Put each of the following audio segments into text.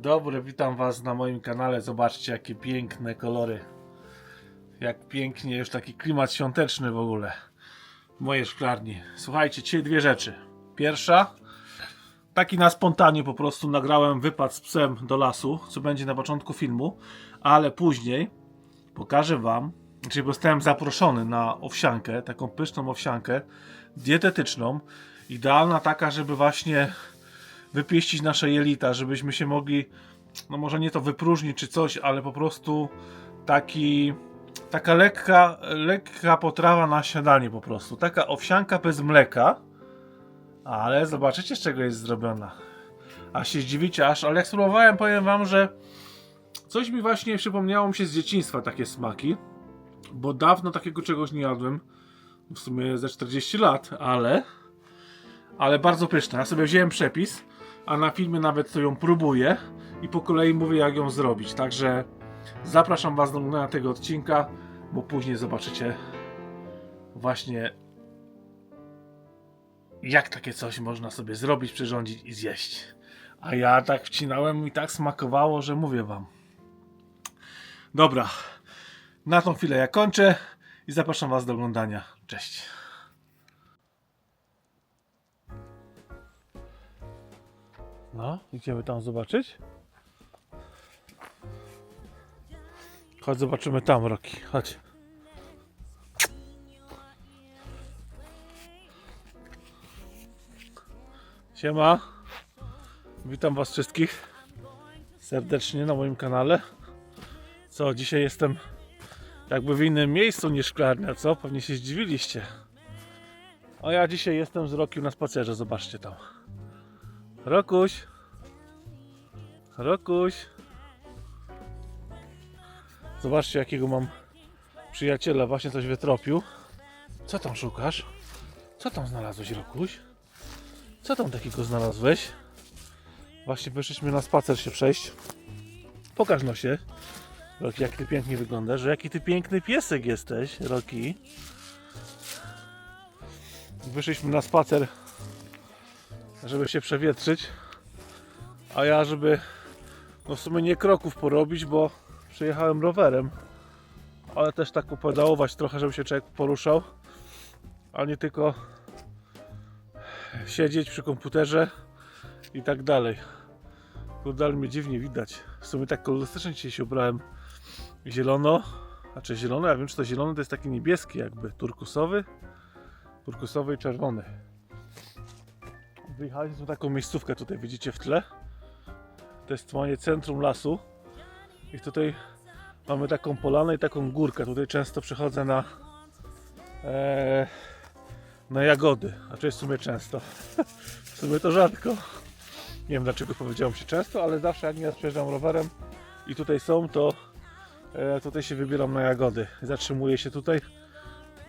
Dobry, witam Was na moim kanale. Zobaczcie, jakie piękne kolory. Jak pięknie, już taki klimat świąteczny w ogóle. W mojej szklarni. Słuchajcie, dzisiaj dwie rzeczy. Pierwsza, taki na spontanie po prostu nagrałem wypad z psem do lasu, co będzie na początku filmu, ale później pokażę Wam, czyli zostałem zaproszony na owsiankę, taką pyszną owsiankę, dietetyczną, idealna taka, żeby właśnie wypieścić nasze jelita, żebyśmy się mogli, no może nie to wypróżnić czy coś, ale po prostu taki, taka lekka, lekka potrawa na śniadanie po prostu. Taka owsianka bez mleka, ale zobaczycie z czego jest zrobiona. A się zdziwicie aż, ale jak spróbowałem, powiem wam, że coś mi właśnie przypomniało mi się z dzieciństwa takie smaki, bo dawno takiego czegoś nie jadłem, w sumie ze 40 lat, ale ale bardzo pyszna. Ja sobie wziąłem przepis, a na filmie nawet to ją próbuję i po kolei mówię jak ją zrobić. Także zapraszam Was do oglądania tego odcinka, bo później zobaczycie właśnie jak takie coś można sobie zrobić, przyrządzić i zjeść. A ja tak wcinałem i tak smakowało, że mówię Wam. Dobra, na tą chwilę ja kończę i zapraszam Was do oglądania. Cześć. No, idziemy tam zobaczyć. Chodź, zobaczymy tam, Roki. Chodź. Siema. Witam Was wszystkich serdecznie na moim kanale. Co, dzisiaj jestem jakby w innym miejscu niż szklarnia, co? Pewnie się zdziwiliście. A ja dzisiaj jestem z Rokiem na spacerze, zobaczcie tam. Rokuś. Rokuś. Zobaczcie jakiego mam przyjaciela, właśnie coś wytropił. Co tam szukasz? Co tam znalazłeś, Rokuś? Co tam takiego znalazłeś? Właśnie wyszliśmy na spacer się przejść. Pokaż no się. Roki, jak ty pięknie wyglądasz, jaki ty piękny piesek jesteś, Roki. Wyszliśmy na spacer żeby się przewietrzyć. A ja, żeby no w sumie nie kroków porobić, bo przyjechałem rowerem, ale też tak popedałować trochę, żeby się człowiek poruszał, a nie tylko siedzieć przy komputerze i tak dalej. Tu dalej mnie dziwnie widać. W sumie tak kolorystycznie dzisiaj się ubrałem zielono, a czy zielono? Ja wiem, czy to zielony to jest taki niebieski jakby, turkusowy, turkusowy i czerwony. Wyjechaliśmy taką miejscówkę tutaj, widzicie w tle. To jest moje centrum lasu. I tutaj mamy taką polanę i taką górkę. Tutaj często przychodzę na e, na jagody. A czy jest w sumie często? w sumie to rzadko. Nie wiem dlaczego powiedziałem się często, ale zawsze jak ja przyjeżdżam rowerem i tutaj są, to e, tutaj się wybieram na jagody. Zatrzymuję się tutaj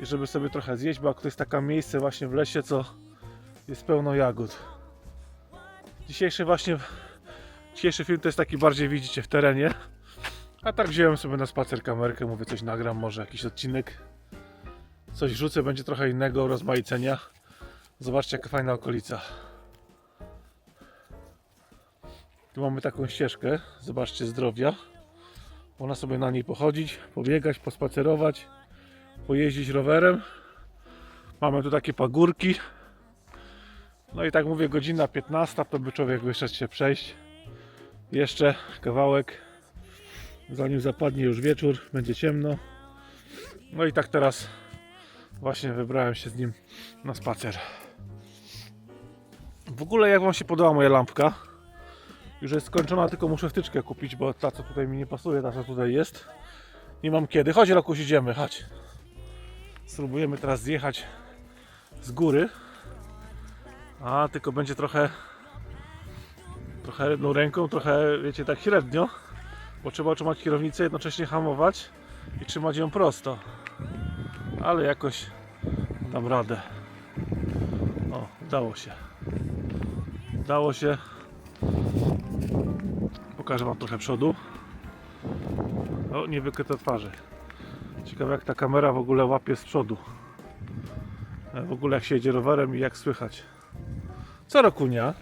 żeby sobie trochę zjeść, bo to jest takie miejsce właśnie w lesie, co jest pełno jagód. Dzisiejszy właśnie dzisiejszy film to jest taki bardziej widzicie w terenie. A tak wziąłem sobie na spacer kamerkę, mówię coś nagram, może jakiś odcinek. Coś rzucę, będzie trochę innego rozmaicenia. Zobaczcie jaka fajna okolica. Tu mamy taką ścieżkę, zobaczcie zdrowia. Można sobie na niej pochodzić, pobiegać, pospacerować, pojeździć rowerem. Mamy tu takie pagórki. No i tak mówię, godzina 15, to by człowiek wyszedł się przejść. Jeszcze kawałek, zanim zapadnie już wieczór, będzie ciemno. No i tak teraz właśnie wybrałem się z nim na spacer. W ogóle jak Wam się podoba moja lampka? Już jest skończona, tylko muszę wtyczkę kupić, bo ta co tutaj mi nie pasuje, ta co tutaj jest. Nie mam kiedy. Chodź Roku, idziemy, chodź. Spróbujemy teraz zjechać z góry. A, tylko będzie trochę trochę jedną ręką, trochę wiecie tak średnio, bo trzeba trzymać kierownicę, jednocześnie hamować i trzymać ją prosto. Ale jakoś dam radę. O, udało się. Udało się. Pokażę wam trochę przodu. O, nie wykryte twarzy. Ciekawe jak ta kamera w ogóle łapie z przodu. E, W ogóle jak się jedzie rowerem i jak słychać. Co Rokunia?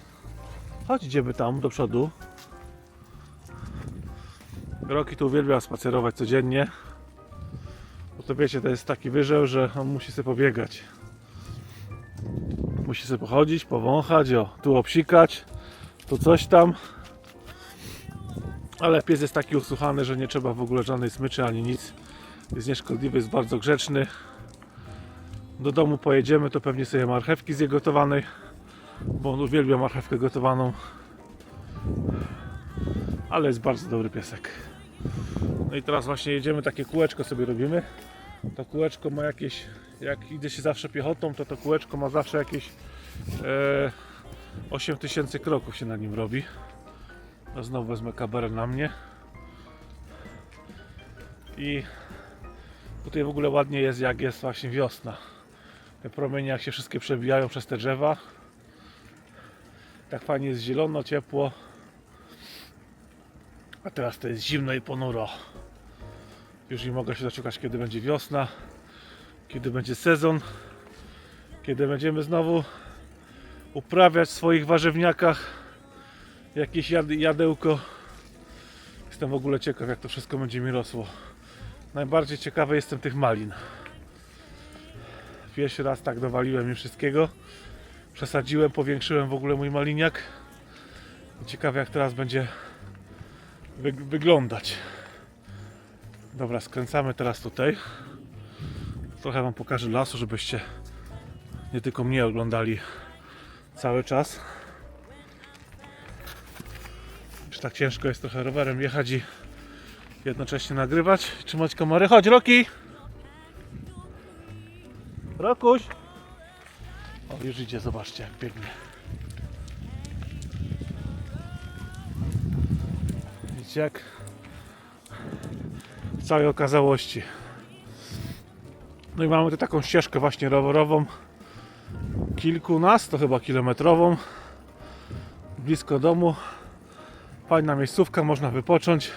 Chodź, idziemy tam do przodu. Roki to uwielbia spacerować codziennie. Bo to wiecie, to jest taki wyżeł, że on musi sobie pobiegać. Musi sobie pochodzić, powąchać, o, tu obsikać, tu coś tam. Ale pies jest taki usłuchany, że nie trzeba w ogóle żadnej smyczy ani nic. Jest nieszkodliwy, jest bardzo grzeczny. Do domu pojedziemy, to pewnie sobie marchewki z gotowanej, bo on uwielbia marchewkę gotowaną. Ale jest bardzo dobry piesek. No i teraz właśnie jedziemy, takie kółeczko sobie robimy. To kółeczko ma jakieś, jak idzie się zawsze piechotą, to to kółeczko ma zawsze jakieś e, 8000 kroków się na nim robi. No znowu wezmę kamerę na mnie. I tutaj w ogóle ładnie jest jak jest właśnie wiosna. Te promienie jak się wszystkie przebijają przez te drzewa. Tak fajnie jest zielono, ciepło. A teraz to jest zimno i ponuro. Już nie mogę się doczekać kiedy będzie wiosna, kiedy będzie sezon, kiedy będziemy znowu uprawiać w swoich warzywniakach jakieś jad jadełko. Jestem w ogóle ciekaw jak to wszystko będzie mi rosło. Najbardziej ciekawy jestem tych malin. Pierwszy raz tak dowaliłem im wszystkiego. Przesadziłem, powiększyłem w ogóle mój maliniak. Ciekawe jak teraz będzie wy wyglądać. Dobra, skręcamy teraz tutaj. Trochę Wam pokażę lasu, żebyście nie tylko mnie oglądali cały czas. Już tak ciężko jest trochę rowerem jechać i jednocześnie nagrywać. Trzymać kamerę. Chodź, Roki! Rokuś! O, już idzie, zobaczcie jak biegnie. Widzicie jak w całej okazałości. No i mamy tu taką ścieżkę właśnie rowerową. Kilkunasto chyba kilometrową. Blisko domu. Fajna miejscówka, można wypocząć.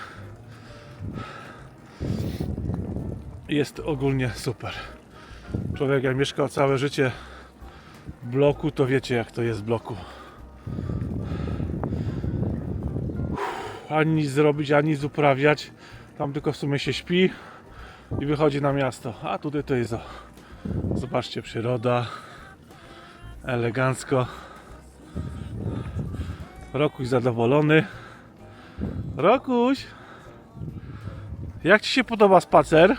Jest ogólnie super. Człowiek jak mieszkał całe życie bloku, to wiecie jak to jest w bloku. Ani nic zrobić, ani nic uprawiać. Tam tylko w sumie się śpi i wychodzi na miasto. A tutaj to jest o. Zobaczcie, przyroda. Elegancko. Rokuś zadowolony. Rokuś! Jak Ci się podoba spacer?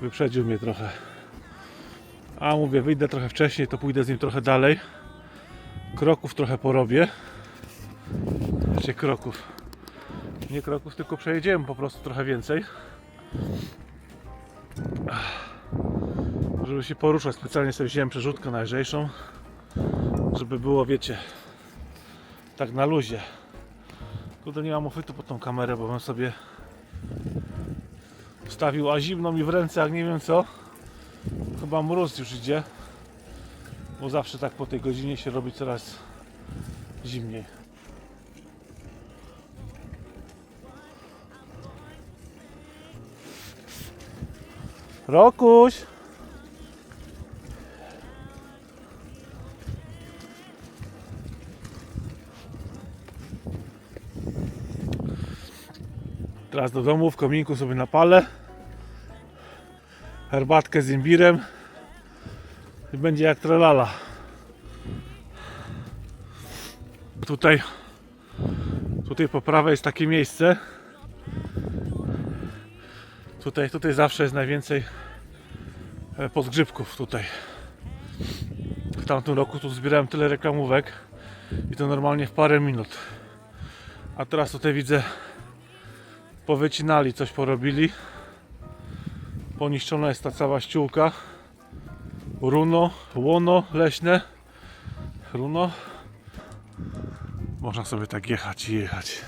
Wyprzedził mnie trochę. A mówię, wyjdę trochę wcześniej, to pójdę z nim trochę dalej. Kroków trochę porobię. Znaczy kroków. Nie kroków, tylko przejedziemy po prostu trochę więcej. Żeby się poruszać, specjalnie sobie wziąłem przerzutkę najlżejszą. Żeby było, wiecie, tak na luzie. Tutaj nie mam uchwytu pod tą kamerę, bo bym sobie wstawił, a zimno mi w ręce, jak nie wiem co. Chyba mróz już idzie. Bo zawsze tak po tej godzinie się robi coraz zimniej. Rokuś! Teraz do domu w kominku sobie napalę herbatkę z imbirem będzie jak tralala. Tutaj tutaj po prawej jest takie miejsce. Tutaj, tutaj zawsze jest najwięcej e, podgrzybków tutaj. W tamtym roku tu zbierałem tyle reklamówek i to normalnie w parę minut. A teraz tutaj widzę powycinali, coś porobili. Poniszczona jest ta cała ściółka. Runo, łono leśne. Runo. Można sobie tak jechać i jechać.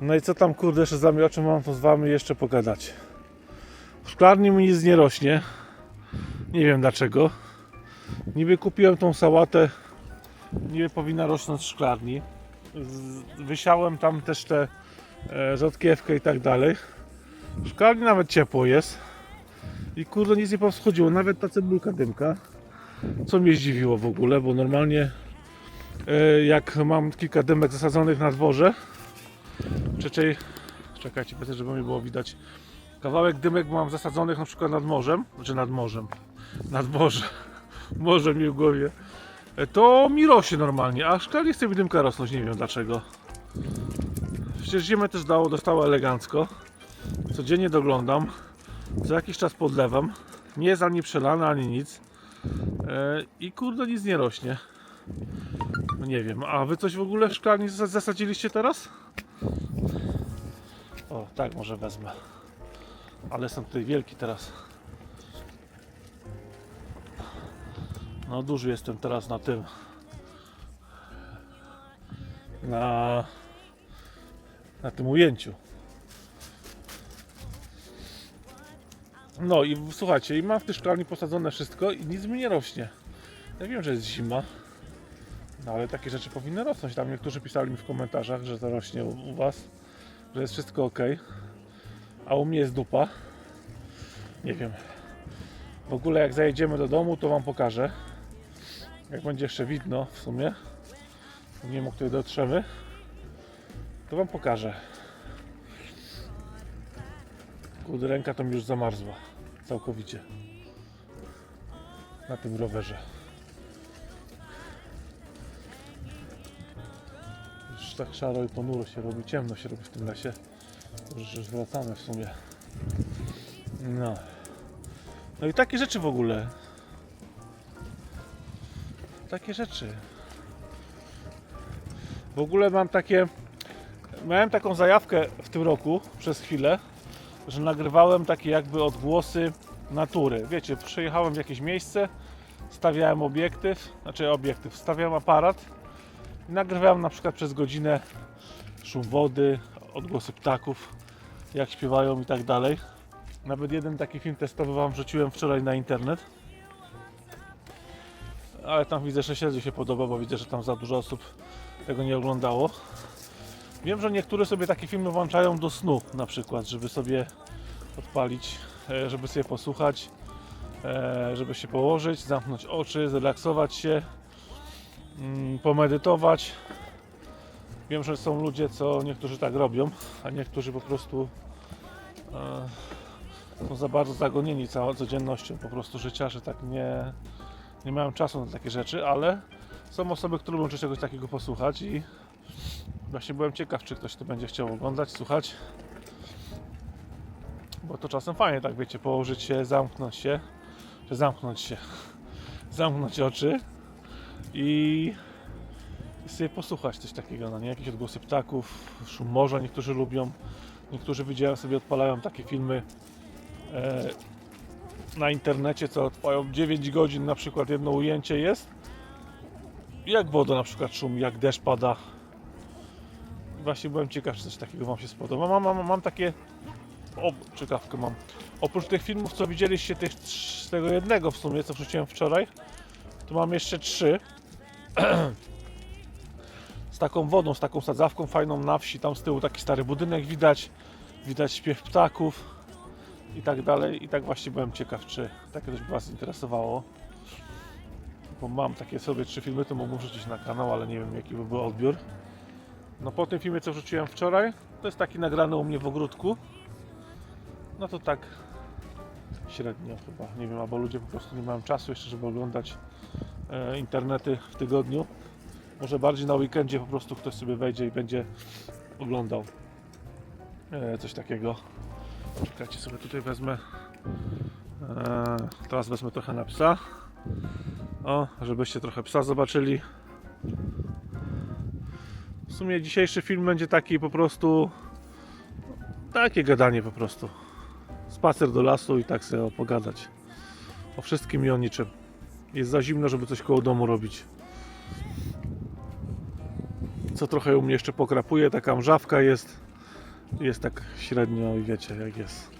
No i co tam kurde jeszcze za czym mam to z wami jeszcze pogadać. W szklarni mi nic nie rośnie. Nie wiem dlaczego. Niby kupiłem tą sałatę. Niby powinna rosnąć w szklarni. Wysiałem tam też te e, rzodkiewkę i tak dalej. W szklarni nawet ciepło jest. I kurde nic nie powschodziło. Nawet ta cebulka dymka. Co mnie zdziwiło w ogóle, bo normalnie e, jak mam kilka dymek zasadzonych na dworze, czy czekajcie, chcę, żeby mi było widać. Kawałek dymek mam zasadzonych na przykład nad morzem, znaczy nad morzem, nad morze, morze mi w głowie. E, To mi rośnie normalnie, a szklar nie chce mi dymka rosnąć, nie wiem dlaczego. Przecież ziemię też dało, dostało elegancko. Codziennie doglądam, co jakiś czas podlewam. Nie jest ani przelane, ani nic. E, I kurde, nic nie rośnie. No nie wiem, a wy coś w ogóle w szklarni zas- zasadziliście teraz? O, tak może wezmę. Ale jestem tutaj wielki teraz. No duży jestem teraz na tym. Na na tym ujęciu. No i słuchajcie, i mam w tej szklarni posadzone wszystko i nic mi nie rośnie. Ja wiem, że jest zima, no ale takie rzeczy powinny rosnąć. Tam niektórzy pisali mi w komentarzach, że to rośnie u, u Was, że jest wszystko ok, a u mnie jest dupa. Nie wiem. W ogóle jak zajedziemy do domu, to Wam pokażę. Jak będzie jeszcze widno w sumie. Nie wiem, o której dotrzemy. To Wam pokażę. Kurde, ręka to mi już zamarzła. Całkowicie. Na tym rowerze. Już tak szaro i ponuro się robi, ciemno się robi w tym lesie. Już wracamy w sumie. No. No i takie rzeczy w ogóle. Takie rzeczy. W ogóle mam takie. Miałem taką zajawkę w tym roku przez chwilę, że nagrywałem takie jakby odgłosy natury. Wiecie, przyjechałem w jakieś miejsce, stawiałem obiektyw, znaczy obiektyw, stawiałem aparat i nagrywałem na przykład przez godzinę szum wody, odgłosy ptaków, jak śpiewają i tak dalej. Nawet jeden taki film testowy Wam wrzuciłem wczoraj na internet. Ale tam widzę, że średnio się podoba, bo widzę, że tam za dużo osób tego nie oglądało. Wiem, że niektóre sobie takie filmy włączają do snu na przykład, żeby sobie odpalić, e, żeby sobie posłuchać, e, żeby się położyć, zamknąć oczy, zrelaksować się, mm, pomedytować. Wiem, że są ludzie, co niektórzy tak robią, a niektórzy po prostu e, są za bardzo zagonieni całą codziennością po prostu życia, że tak nie, nie mają czasu na takie rzeczy, ale są osoby, które lubią czegoś takiego posłuchać i Właśnie byłem ciekaw, czy ktoś to będzie chciał oglądać, słuchać. Bo to czasem fajnie, tak wiecie, położyć się, zamknąć się, czy zamknąć się, zamknąć oczy i, sobie posłuchać coś takiego, no nie? Jakieś odgłosy ptaków, szum morza niektórzy lubią. Niektórzy widziałem sobie odpalają takie filmy e, na internecie, co trwają 9 godzin, na przykład jedno ujęcie jest. Jak woda na przykład szumi, jak deszcz pada, właśnie byłem ciekaw, czy coś takiego Wam się spodoba. Mam, mam, mam takie. O, ciekawkę mam. Oprócz tych filmów, co widzieliście, tych, z tego jednego w sumie, co wrzuciłem wczoraj, to mam jeszcze trzy. z taką wodą, z taką sadzawką fajną na wsi. Tam z tyłu taki stary budynek widać. Widać śpiew ptaków i tak dalej. I tak właśnie byłem ciekaw, czy takie coś by Was interesowało. Bo mam takie sobie trzy filmy, to mogę wrzucić na kanał, ale nie wiem jaki by był odbiór. No po tym filmie, co wrzuciłem wczoraj, to jest taki nagrany u mnie w ogródku. No to tak średnio chyba, nie wiem, albo ludzie po prostu nie mają czasu jeszcze, żeby oglądać e, internety w tygodniu. Może bardziej na weekendzie po prostu ktoś sobie wejdzie i będzie oglądał e, coś takiego. Czekajcie sobie tutaj wezmę. E, teraz wezmę trochę na psa. O, żebyście trochę psa zobaczyli. W sumie dzisiejszy film będzie taki po prostu takie gadanie po prostu. Spacer do lasu i tak sobie pogadać. O wszystkim i o niczym. Jest za zimno, żeby coś koło domu robić. Co trochę u mnie jeszcze pokrapuje, taka mrzawka jest. Jest tak średnio i wiecie jak jest.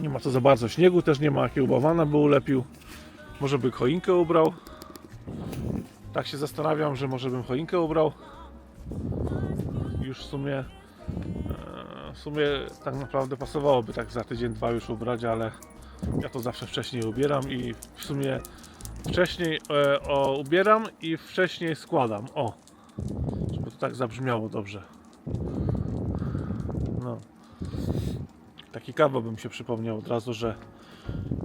Nie ma co za bardzo śniegu, też nie ma jakiego bawana by ulepił. Może by choinkę ubrał. Tak się zastanawiam, że może bym choinkę ubrał. Już w sumie e, w sumie tak naprawdę pasowałoby tak za tydzień, dwa już ubrać, ale Ja to zawsze wcześniej ubieram i w sumie wcześniej e, o, ubieram i wcześniej składam. O, żeby to tak zabrzmiało dobrze. No. Taki kawał bym się przypomniał od razu, że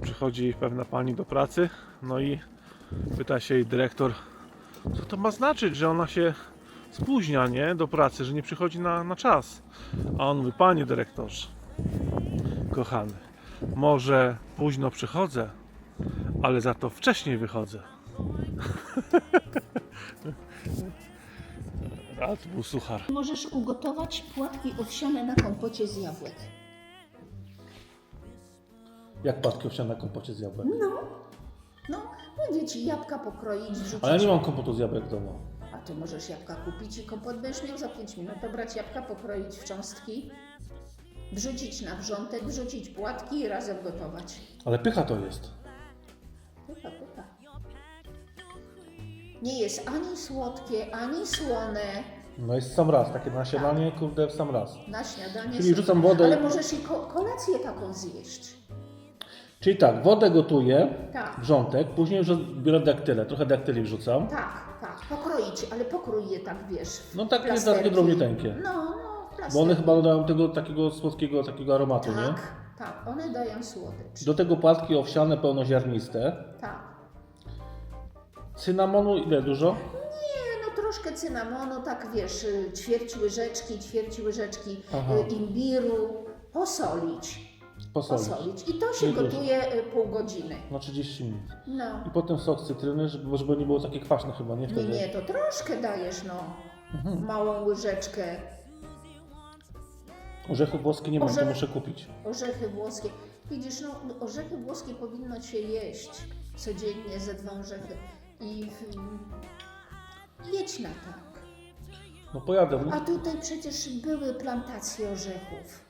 przychodzi pewna pani do pracy, no i pyta się jej dyrektor, co to ma znaczyć, że ona się spóźnia, nie, do pracy, że nie przychodzi na, na czas. A on mówi, panie dyrektorze, kochany, może późno przychodzę, ale za to wcześniej wychodzę. A to był suchar. Możesz ugotować płatki owsiane na kompocie z jabłek. Jak płatki owsiane na kompocie z jabłek? No, no, będzie ci jabłka pokroić, wrzucić. Ale ja nie mam kompotu z jabłek w domu. A ty możesz jabłka kupić i kompot będziesz miał za 5 minut. To brać jabłka, pokroić w cząstki, wrzucić na wrzątek, wrzucić płatki i razem gotować. Ale pycha to jest. Pycha, pycha. Nie jest ani słodkie, ani słone. No jest sam raz, takie na śniadanie, kurde, w sam raz. Na śniadanie. Czyli są- wrzucam wodę Ale i- możesz i ko- kolację taką zjeść. Czyli tak, wodę gotuję, Tak. wrzątek, później już biorę daktylę, trochę daktyli wrzucam. Tak, tak. Pokroić, ale pokrój je tak, wiesz. No takie plasterki. takie drobniuteńkie. No, no, Bo plasterki. one chyba dodają tego takiego słodkiego takiego aromatu, nie? Tak, tak, one dają słodycz. Do tego płatki owsiane pełnoziarniste. Tak. Cynamonu ile dużo? Nie, no troszkę cynamonu, tak wiesz, y, ćwierć łyżeczki, ćwierć łyżeczki Aha. y, imbiru, posolić, Posolić. posolić. I to się Nie gotuje y, pół godziny. Na 30 minut. No. I potem sok cytryny, żeby, żeby nie było takie kwaśne chyba, nie Nie, wtedy? nie, to troszkę dajesz, no. Mhm. Małą łyżeczkę. Orzechy włoskie nie mam, to Orzech- muszę kupić. Orzechy włoskie. Widzisz, no, orzechy włoskie powinno się jeść codziennie ze dwa orzechy. I mm, jedź na tak. No pojadę. A tutaj przecież były plantacje orzechów.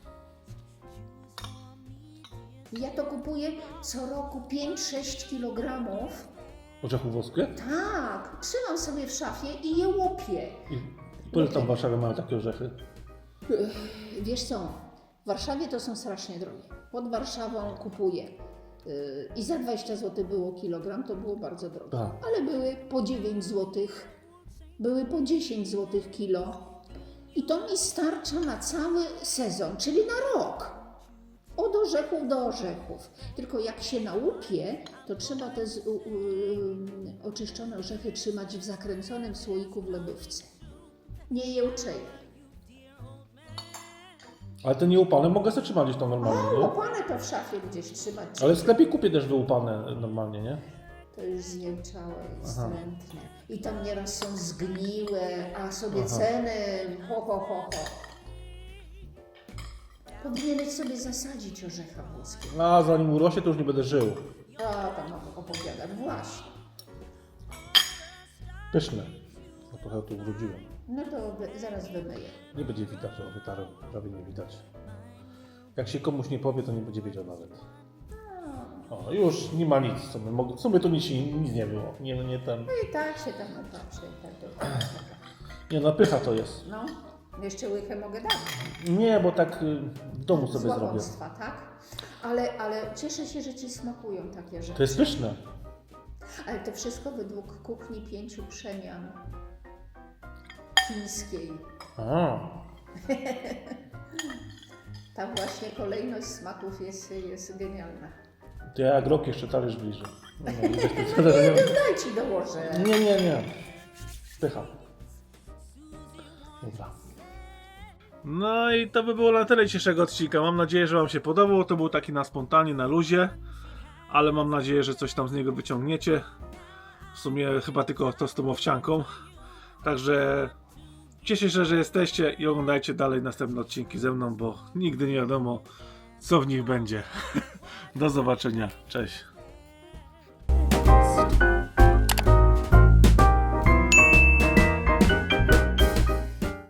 Ja to kupuję co roku 5-6 kg. Orzechów włoskie? Tak, trzymam sobie w szafie i je łupię. I ile tam w Warszawie mają takie orzechy? Wiesz co, w Warszawie to są strasznie drogie. Pod Warszawą kupuję. Yy, I za 20 zł było kilogram, to było bardzo drogie. Tak. Ale były po 9 zł, były po 10 zł kilo. I to mi starcza na cały sezon, czyli na rok. Od orzechów do orzechów. Tylko jak się nałupie, to trzeba te z, u, u, oczyszczone orzechy trzymać w zakręconym słoiku w lodówce. Nie je uczeje. Ale te nieupane mogę sobie trzymać gdzieś tam normalnie, O, nie? to w szafie gdzieś trzymać. Ale w sklepie kupię też wyłupane normalnie, nie? To już zjełczałe i Aha. wstrętne. I tam nieraz są zgniłe, a sobie Aha. ceny ho, ho, ho, ho. Powinieneś sobie zasadzić orzecha włoskiego. A zanim urośnie, to już nie będę żył. A, tam opowiadam. Właśnie. Pyszne. No trochę tu wróciłem. No to wy- zaraz wymyję. Nie będzie widać, o wytarłem, prawie nie widać. Jak się komuś nie powie, to nie będzie wiedział nawet. O, już nie ma nic, co by mogło, co by tu nic, nic nie było. Nie, nie ten, No i tak się tam opatrzy. Tak, to, nie no, pycha to jest. No, jeszcze łychę mogę dać. Nie, bo tak y, w domu sobie zrobię. Złapostwa, tak? Ale, ale cieszę się, że Ci smakują takie rzeczy. To jest pyszne. Ale to wszystko według kuchni pięciu przemian chińskiej. A, Ta właśnie kolejność smaków jest, jest genialna. to ja jak rok jeszcze talerz bliżej. No, no, to- No nie, daj Ci dołożę. nie, nie, nie. Pycha. Dobra. No i to by było na tyle dzisiejszego odcinka. Mam nadzieję, że Wam się podobał. To był taki na spontanie, na luzie. Ale mam nadzieję, że coś tam z niego wyciągniecie. W sumie chyba tylko to z tą owsianką. Także cieszę się, że jesteście i oglądajcie dalej następne odcinki ze mną, bo nigdy nie wiadomo, co w nich będzie. Do zobaczenia. Cześć.